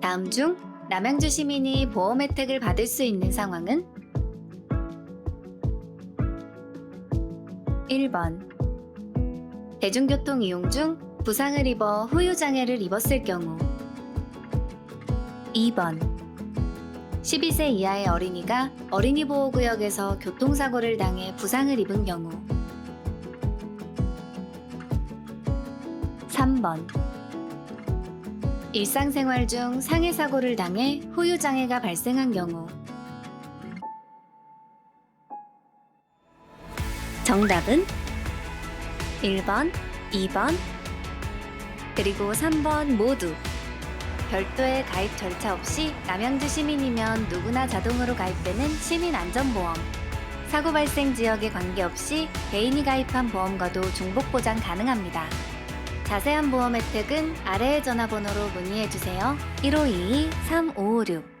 다음 중 남양주 시민이 보험 혜택을 받을 수 있는 상황은? 1번. 대중교통 이용 중 부상을 입어 후유장애를 입었을 경우? 2번. 12세 이하의 어린이가 어린이 보호구역에서 교통사고를 당해 부상을 입은 경우? 3번 일상생활 중 상해 사고를 당해 후유 장애가 발생한 경우. 정답은 1번, 2번, 그리고 3번 모두. 별도의 가입 절차 없이 남양주 시민이면 누구나 자동으로 가입되는 시민안전보험. 사고 발생 지역에 관계없이 개인이 가입한 보험과도 중복 보장 가능합니다. 자세한 보험 혜택은 아래의 전화번호로 문의해 주세요. 1522-3556